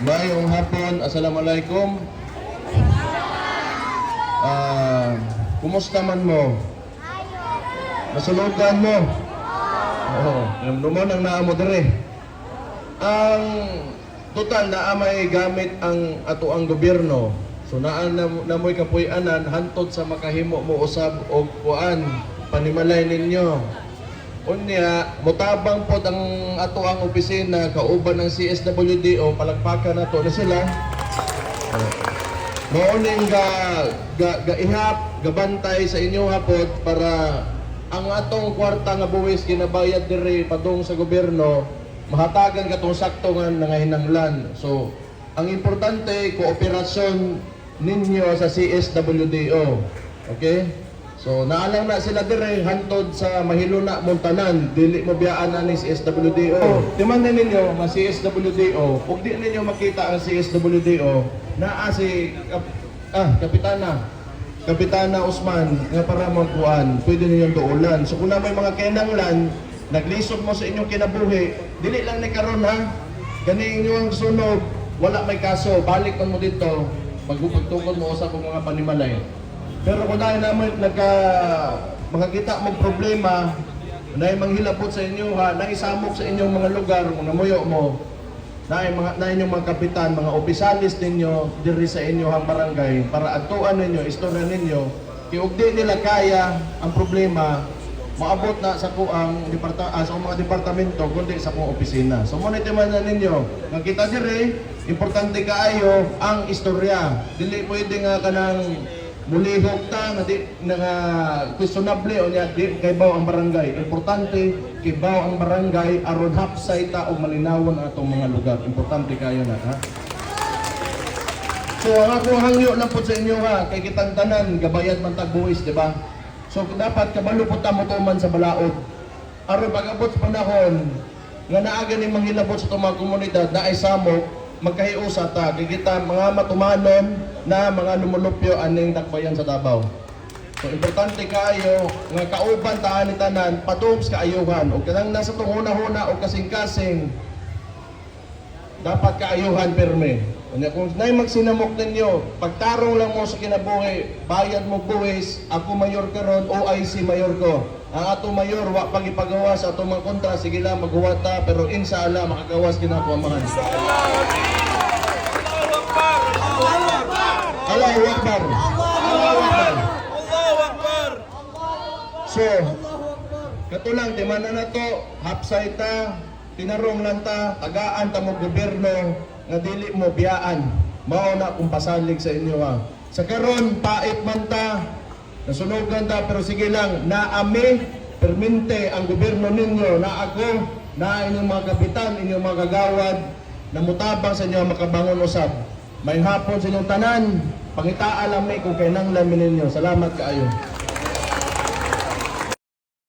Mayong hapon, Assalamualaikum. Ah, kumusta man mo? Masulugan mo? Oo, oh, lumon ang naamo dire. Ang total na may gamit ang ato ang gobyerno. So naan na, na mo'y kapuy-anan hantod sa makahimo mo usab og kuan panimalay ninyo. Unya, mutabang pod ang ato ang opisina kauban ng CSWDO palagpakan nato na sila. Mooning ga, ga, ga ihap, gabantay sa inyo hapot para ang atong kwarta nga buwis kinabayad diri padung sa gobyerno mahatagan katong sakto nga nangahinanglan. So, ang importante kooperasyon ninyo sa CSWDO. Okay? So, naalang na sila dire hantod sa mahiluna Montanan, dili mo biyaan na ni CSWDO. Timan na ninyo, ma CSWDO, kung di ninyo makita ang CSWDO, naa si Kap- ah, Kapitana, Kapitana Usman, nga para magkuhan, pwede ninyong tuulan. So kung na may mga kinanglan, naglisod mo sa inyong kinabuhi, dili lang ni karon ha, gani inyong sunog, wala may kaso, balik mo dito, magpagtukod mo ang mga panimalay. Pero kung dahil naman nagka makakita mong problema, na manghilabot sa inyo ha, na isamok sa inyong mga lugar, kung namuyo mo, na mga na inyong mga kapitan, mga opisalis ninyo diri sa inyong barangay para atuan ninyo, istorya ninyo, kay ug di nila kaya ang problema maabot na sa kuang departa ah, sa mga departamento kundi sa kuang opisina. So mo na ninyo, nga kita diri importante kaayo ang istorya. Dili pwede nga kanang mulihok ta nga di na nga questionable o niya di kay baw ang barangay. Importante kay baw ang barangay aron hapsay ta og malinawon ang atong mga lugar. Importante kayo na ha. So ang ako hangyo lang po sa inyo ha, kay kitang tanan gabayan man tag buwis, di ba? So dapat kabalo po ta mo tuman sa balaod. Aron pag-abot sa panahon nga naaga ni manghilabot sa mga komunidad na ay samok, magkahiusa ta, kay kita mga matumanon na mga lumulupyo aning dakbayan sa Davao. So importante kayo nga kauban ta ni tanan patums kaayuhan o kanang nasa tong huna-huna o kasing-kasing dapat kaayuhan perme. Kung nay magsinamok ninyo, pagtarong lang mo sa kinabuhi, bayad mo buwis, ako mayor karon, OIC mayor ko. Ang ato mayor wa pagipagawa sa ato mga kontra, sige lang maghuwata, pero inshallah makagawas kinakuamahan. Allahu Akbar. Allahu Akbar. So, kato lang, di man na na to, hapsay ta, tinarong lang ta, tagaan ta mo gobyerno, nga dili mo biyaan. Mao na kung pasalig sa inyo ha. Sa karon pait man ta, nasunugan ta, pero sige lang, naami, perminte ang gobyerno ninyo, na ako, na inyong mga kapitan, inyong mga kagawad, na mutabang sa inyo ang makabangon usab. May hapon sa inyong tanan, pangitaan lang may kung kainang lamin ninyo. Salamat kaayo.